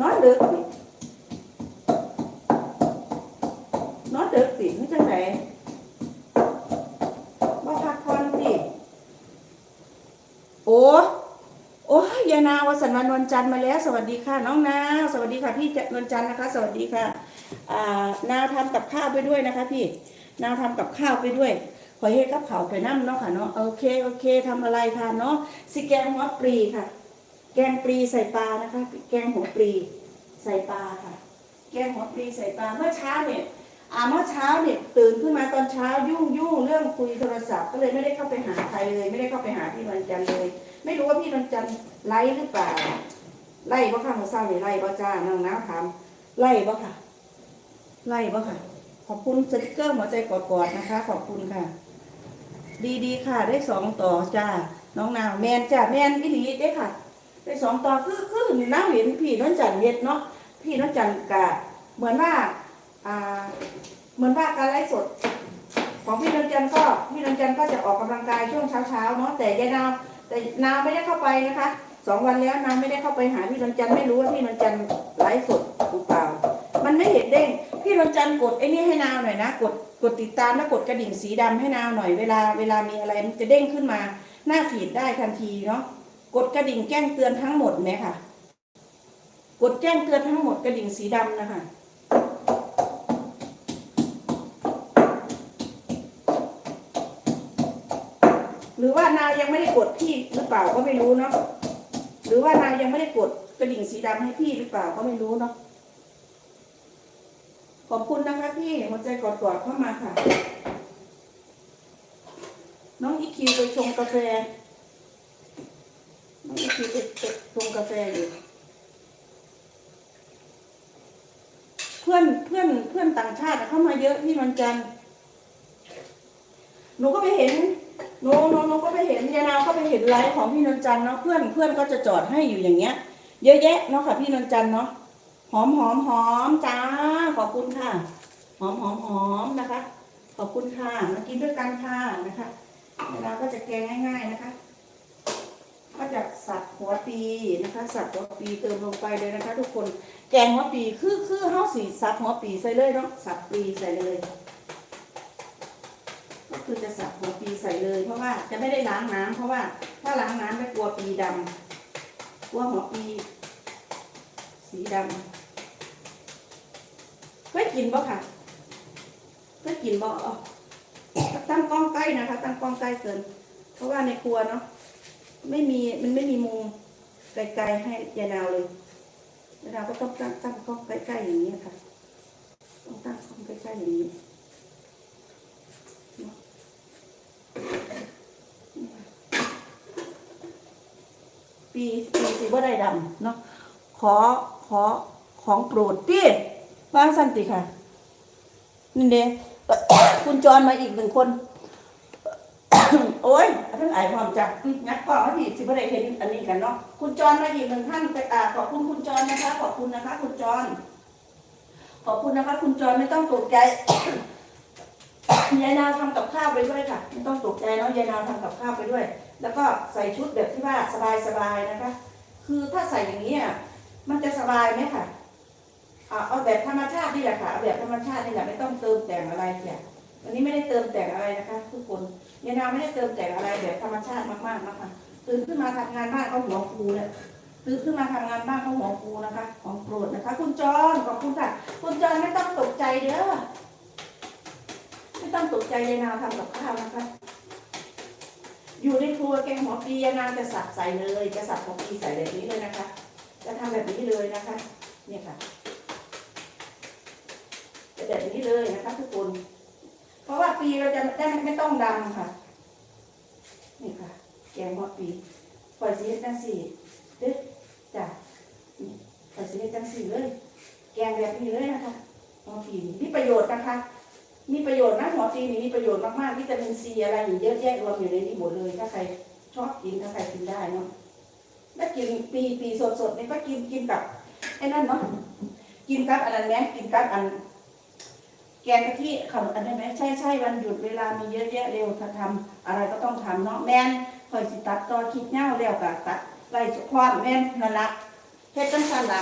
นอนดึกนี่นอนดึกตินี่จังไหนบ่พักผ่อนติโอ้โอ้ยายนาวสันวันวันจันทร์มาแล้ว สวัสดีค่ะ น้องนาวสวัสดีค่ะพี่วันจันทร์นะคะ สวัสดีค่ะนาวทำกับข้าวไปด้วยนะคะ พี่นาวทำกับข้าวไปด้วยขอเฮ็ดกับเขาวไปน้ำเนาะค่ะเนาะโอเคโอเคทำอะไรทานเนาะสิแกงหัวปลีค่ะ แกงปลีใส่ปลานะคะ แกงหัวปลีใส่ปลาค่ะ แกงหัวปลีใส่ปลาเมื่อเช้าเนี่ยอ่าเมื่อเช้าเนี่ยตื่นขึ้นมาตอนเช้ายุ่งยุ่งเรื่องคุยโทรศัพท์ก็เลยไม่ได้เข้าไปหาใครเลย ไม่ได้เข้าไปหาพี่นวลจันเลย ไม่รู้ว่าพี่นวลจันไลฟ์หรือเปล่าไล่บ่ค่ะเมื่อเช้านี่ไล่บ่จ้าน้องน้ำถามไล่บ่ค่ะ ไล่บ่ค่ะ ขอบคุณสติกเกอร์หัวใจกอดๆนะคะ ขอบคุณค่ะ ดีๆค่ะ ได้สองต่อจ้าน้องนาวแมนจ้าแมนอีหลีเด้ค่ะ ได้สองต่อคือคือน้าเห็นพี่น้องจันเฮ็ดเนาะพี่น้องจันกะเหมือนว่าอ่าเหมือนว่าการไลฟ์สด ของพี่น้องจันก็พี่น้องจันก็จะออกกำลังกายช่วงเช้าเช้าเนาะแต่ยายนาวแต่นาวไม่ได้เข้าไปนะคะสองวันแล้วนาวไม่ได้เข้าไปหาพี่น้องจันไม่รู้ว่าพี่น้องจันไลฟ์สดหรือเปล่า มันไม่เห็นเด้งพี่นวลจันกดไอ้นี่ให้นาวหน่อยนะกดกดติดตามแล้วกดกระดิ่งสีดำให้นาวหน่อยเวลาเวลามีอะไรมันจะเด้งขึ้นมาหน้าฟีดได้ทันทีเนาะ กดกระดิ่งแจ้งเตือนทั้งหมดไหมค่ะกดแจ้งเตือนทั้งหมดกระดิ่งสีดำนะคะหรือว่านาวยังไม่ได้กดพี่หรือเปล่าก็ไม่รู้เนาะหรือว่านาวยังไม่ได้กดกระดิ่งสีดำให้พี่หรือเปล่าก็ไม่รู้เนาะขอบคุณนะคะพี่หัวใจกอดๆเข้ามาค่ะ น้องอีคิวไปชงกาแฟ น้องอีคิวไปชงกาแฟอยู่เพื่อนเพื่อนเพื่อนต่างชาติเข้ามาเยอะที่มันจันหนูก็ไปเห็นหนูหนูหนูก็ไปเห็นยานาวก็ไปเห็นไลฟ์ของพี่นนจันเนาะเพื่อนเพื่อนก็จะจอดให้อยู่อย่างเงี้ย เยอะแยะเนาะค่ะพี่นนจันเนาะหอมหอมหอมจ้าขอบคุณค่ะ หอมหอมหอมนะคะ ขอบคุณค่ะมากินด้วยกันค่ะนะคะเวลาก็จะแกงง่าย ๆนะคะ ก็จะสับหัวปีนะคะ สับหัวปีเติมลงไปเลยนะคะ ทุกคนแกงหัวปีคือคือเฮาสีสับหัวปีใส่เลยเนาะสับปีใส่เลย ก็คือจะสับหัวปีใส่เลย เพราะว่าจะไม่ได้ล้างน้ำเพราะว่าถ้าล้างน้ำไม่กลัวปีดำกลัวหัวปี สีดำเคยกินบ่ค่ะเคยกินบ่ตั้งกล้องใกล้นะคะ ตั้งกล้องใกล้เกิน เพราะว่าในครัวเนาะ ไม่มีมันไม่มีมุมไกลๆให้ยายนาวเลยยายนาวก็ต้องตั้งตั้งกล้องใกล้ๆอย่างนี้ค่ะ ต้องตั้งกล้องใกล้ๆอย่างนี้ปีปีสีบ่ได้ดำเนาะขอขอของโปรดที่บ้านสันติค่ะนี่เด้คุณจรมาอีกหนึ่งคน โอ้ยเพิ่งอ่านความจักงัดก่อนว่าพี่สิบได้เห็นอันนี้กันเนาะคุณจรมาอีกหนึ่งท่านไปอ่าขอบคุณคุณจรนะคะ ขอบคุณนะคะ คุณจรขอบคุณนะคะ คุณจรไม่ต้องตกใจยายนาทำกับข้าวไปด้วยค่ะไม่ต้องตกใจเนาะยายนาทำกับข้าวไปด้วย แล้วก็ใส่ชุดแบบที่ว่าสบายๆนะคะ คือถ้าใส่อย่างนี้อะมันจะสบายไหมค่ะเอาเอาแบบธรรมชาตินี่แหละค่ะเอาแบบธรรมชาตินี่แหละไม่ต้องเติมแต่งอะไรเนี่ย วันนี้ไม่ได้เติมแต่งอะไรนะคะ ทุกคนยายนาวไม่ได้เติมแต่งอะไรแบบธรรมชาติมากๆนะคะตื่นขึ้นมาทำงานบ้านเขาหัวฟูเนี่ยตื่นขึ้นมาทำงานบ้านเขาหัวฟูนะคะ ของโปรดนะคะ คุณจอนขอบคุณค่ะ คุณจอนไม่ต้องตกใจเด้อไม่ต้องตกใจยายนาวทำกับข้าวนะคะอยู่ในครัวแกงหัวปียานาจะสับใส่เลยจะสับหัวปีใส่แบบนี้เลยนะคะ จะทำแบบนี้เลยนะคะ เนี่ยค่ะจะแบบนี้เลยนะคะทุกคน เพราะว่าปีเราจะได้ไม่ต้องดำค่ะ นี่ค่ะ แกงหัวปีปล่อยสีเฮ็ดจังสีเด้อจ้ะปล่อยสีเฮ็ดจังสีเลย แกงแบบนี้เลยนะคะหัวปีนี่มีประโยชน์นะคะ มีประโยชน์นะหัวปีนี่มีประโยชน์มากๆวิตามินซีอะไรอยู่เยอะแยะรวมอยู่ในนี้หมดเลยถ้าใครชอบกินถ้าใครกินได้เนาะแล้วกินปีปีสดๆนี่ก็กินกินกับไอ้นั่นเนาะกินกับอันนั้นไหมกินกับอัน แกงกะทิขนมอันนี้ไหมใช่ใช่วันหยุดเวลามีเยอะแยะเร็วถ้าทำอะไรก็ต้องทำเนาะแม่นคอยสิตัดตอนคิดเง่าแล้วกับตัดไรสุขความแม่นนั่นละเฮ็ดจังซั่นละ